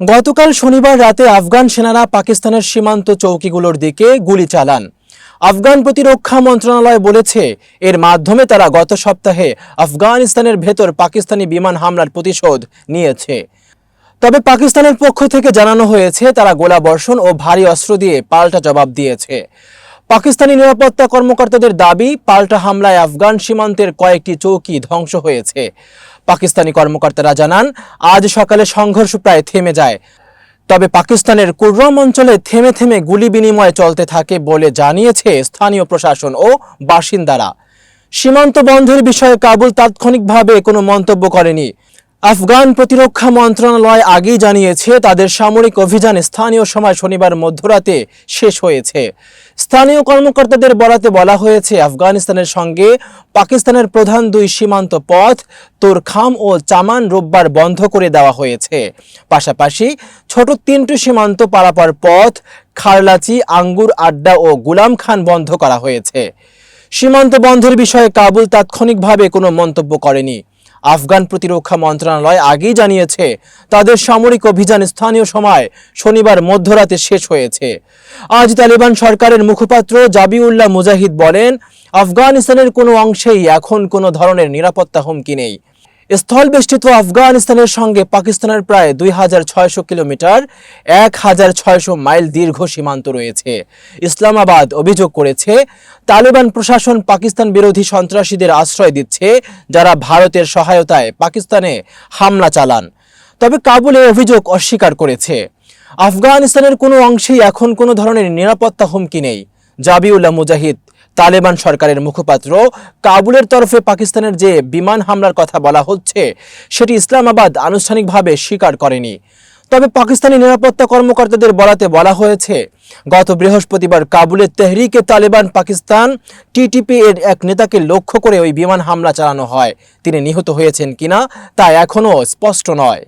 গতকাল শনিবার রাতে আফগান সেনারা পাকিস্তানের সীমান্ত চৌকিগুলোর দিকে গুলি চালান। আফগান প্রতিরক্ষা মন্ত্রণালয় বলেছে, এর মাধ্যমে তারা গত সপ্তাহে আফগানিস্তানের ভেতর পাকিস্তানি বিমান হামলার প্রতিশোধ নিয়েছে। তবে পাকিস্তানের পক্ষ থেকে জানানো হয়েছে, তারা গোলাবর্ষণ ও ভারী অস্ত্র দিয়ে পাল্টা জবাব দিয়েছে। পাকিস্তানি নিরাপত্তা কর্মকর্তাদের দাবি, পাল্টা হামলায় আফগান সীমান্তের কয়েকটি চৌকি ধ্বংস হয়েছে। পাকিস্তানি কর্মকর্তারা জানান, আজ সকালে সংঘর্ষ প্রায় থেমে যায়। তবে পাকিস্তানের কুররম অঞ্চলে থেমে থেমে গুলি বিনিময় চলতে থাকে বলে জানিয়েছে স্থানীয় প্রশাসন ও বাসিন্দারা। সীমান্ত বন্ধের বিষয়ে কাবুল তাৎক্ষণিকভাবে কোনো মন্তব্য করেনি। আফগান প্রতিরক্ষা মন্ত্রণালয় আগেই জানিয়েছে, তাদের সামরিক অভিযান স্থানীয় সময় শনিবার মধ্যরাতে শেষ হয়েছে। স্থানীয় কর্মকর্তাদের বরাতে বলা হয়েছে, আফগানিস্তানের সঙ্গে পাকিস্তানের প্রধান দুই সীমান্ত পথ, তোরখাম ও চামান রোববার বন্ধ করে দেওয়া হয়েছে। পাশাপাশি ছোট তিনটি সীমান্ত পারাপার পথ, খারলাচি, আঙ্গুর আড্ডা ও গুলাম খান বন্ধ করা হয়েছে। সীমান্ত বন্ধের বিষয়ে কাবুল তাৎক্ষণিকভাবে কোনো মন্তব্য করেনি। আফগান প্রতিরক্ষা মন্ত্রণালয় আগেই জানিয়েছে, তাদের সামরিক অভিযান স্থানীয় সময় শনিবার মধ্যরাতে শেষ হয়েছে। আজ তালিবান সরকারের মুখপাত্র জাবিউল্লাহ মুজাহিদ বলেন, আফগানিস্তানের কোনো অংশেই এখন কোনো ধরনের নিরাপত্তা হুমকি নেই। স্থলবেষ্টিত আফগানিস্তানের সঙ্গে পাকিস্তানের প্রায় দুই হাজার ছয়শো কিলোমিটার, এক হাজার ছয়শো মাইল দীর্ঘ সীমান্ত রয়েছে। ইসলামাবাদ অভিযোগ করেছে, তালিবান প্রশাসন পাকিস্তান বিরোধী সন্ত্রাসীদের আশ্রয় দিচ্ছে যারা ভারতের সহায়তায় পাকিস্তানে হামলা চালান। তবে কাবুল অভিযোগ অস্বীকার করেছে। আফগানিস্তানের কোনো অংশেই এখন কোনো ধরনের নিরাপত্তা হুমকি নেই। জাবিউল্লাহ মুজাহিদ তালেবান সরকারের মুখপাত্র কাবুলের তরফে পাকিস্তানের যে বিমান হামলার কথা বলা হচ্ছে, সেটি ইসলামাবাদ আনুষ্ঠানিকভাবে স্বীকার করেনি। তবে পাকিস্তানি নিরাপত্তা কর্মকর্তাদের বলাতে বলা হয়েছে, গত বৃহস্পতিবার কাবুলের তেহরিকে তালেবান পাকিস্তান টিটিপি এর এক নেতাকে লক্ষ্য করে ওই বিমান হামলা চালানো হয়। তিনি নিহত হয়েছেন কিনা তা এখনও স্পষ্ট নয়।